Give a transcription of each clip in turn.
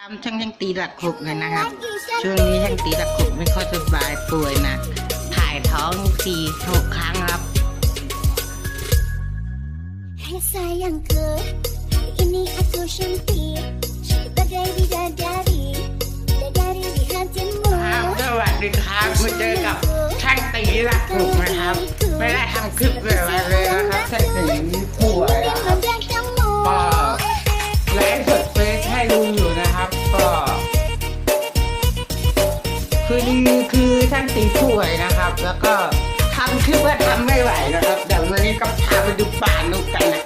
ตามช่างช่างตีหลักขุกเลยนะครับ ช่วงนี้ช่างตีหลักขุกไม่ค่อยสบายป่วยหนะถ่ายท้องสี่หกครั้งครับ Hai sayangku, hari ini aku cantik Sebagai bidadari, bidadari di hatimu ครับสวัสดีครับมาเจอกับช่างตีหลักขุกนะครับ ไม่ได้ทำคลิปเลยอะไรเลยนะครับช่างตี คือดีคือช่างตีป่วยนะครับ แล้วก็ทำคลิปว่าทำไม่ไหวนะครับเดี๋ยววันนี้ก็พาไปดูป่านุกกันนะ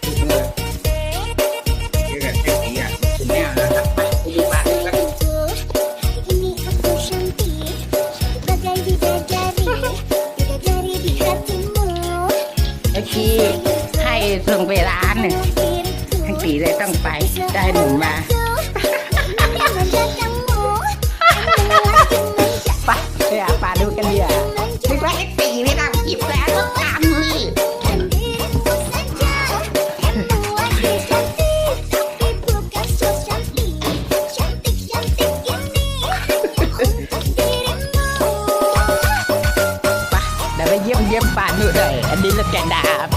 เก่งตีอะคุณแม่นะครับไปดูป่านุกกัน Hari ini aku cantik Sebagai bidadari, bidadari di hatimu เมื่อกี้ให้ส่งไปร้านหนึ่ง Diriku ช่างตีเลยต้องไปได้หนึ่งมา ดูกันดีกว่านึกว่าไอ้ตีไม่ทำคลิปแล้วก็ตามนี่ Diriku saja yang melati cantik Tapi bukan so cantik Cantik-cantik ini Untuk dirimu ไปเดี๋ยวไปเยี่ยมเยี่ยมป่านุหน่อยอันนี้เราแกดาบ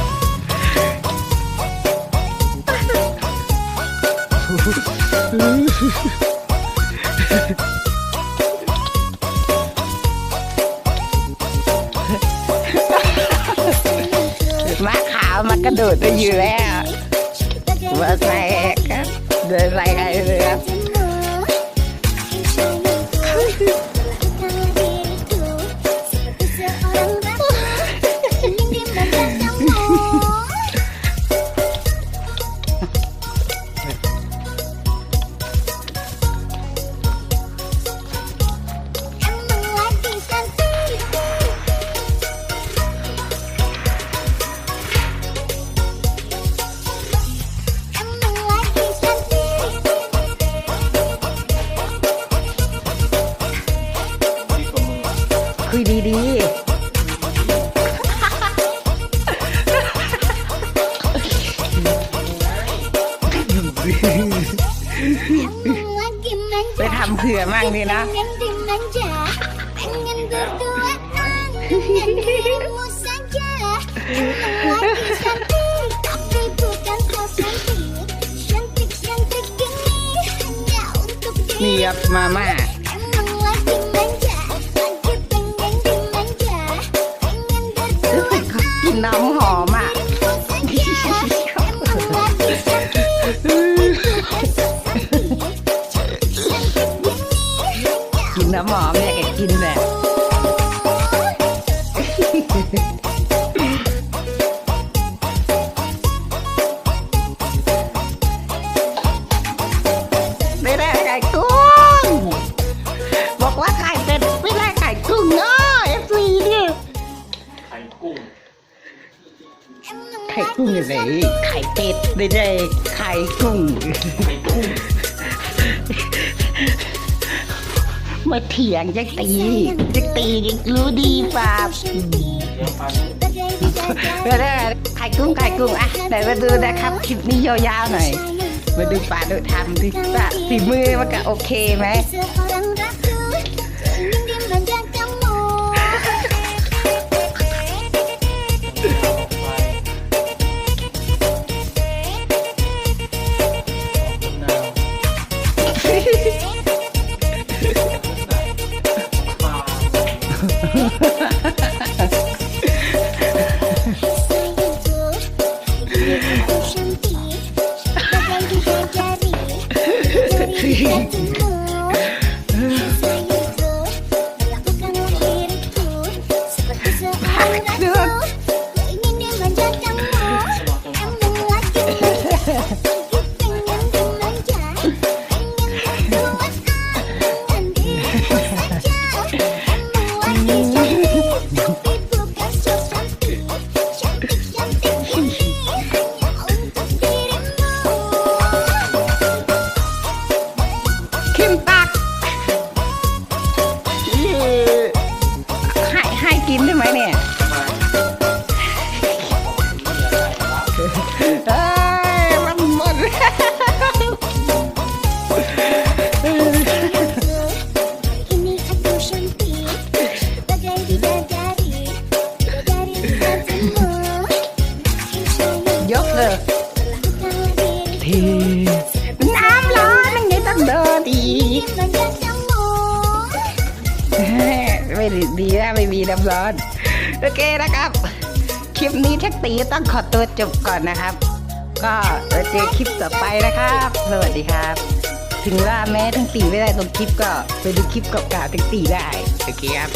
มาขาวมากระโดดไปอยู่แล้ว Sebagai ว่าใส่ก็เดินไปไงเรือ ไปทำเผื่อมั่งดีนะ นี่ยับมาม่าน้ำหอมอะ อยู่ไหนไข่เป็ดไม่ได้ไข่กุ้ง มาเถียงจะตีจะตีรู้ดีป่าไม่ได้ไข่กุ้งไข่กุ้งอะไหนมาดูนะครับคลิปนี้ยาวๆหน่อย มาดูป่าดูทำดิป่าฝีมือมันก็โอเคไหม 我的身体，我开心的大地，我开心。 ดีดีนะไม่มีน้ำร้อน โอเคนะครับ คลิปนี้ชักตีต้องขอตัวจบก่อนนะครับ ก็เดี๋ยวเจอคลิปต่อไปนะครับ สวัสดีครับ ถึงว่าแม้ทั้งตีไม่ได้ตรงคลิปก็ไปดูคลิปเก่าๆทั้งตีได้ โอเคครับ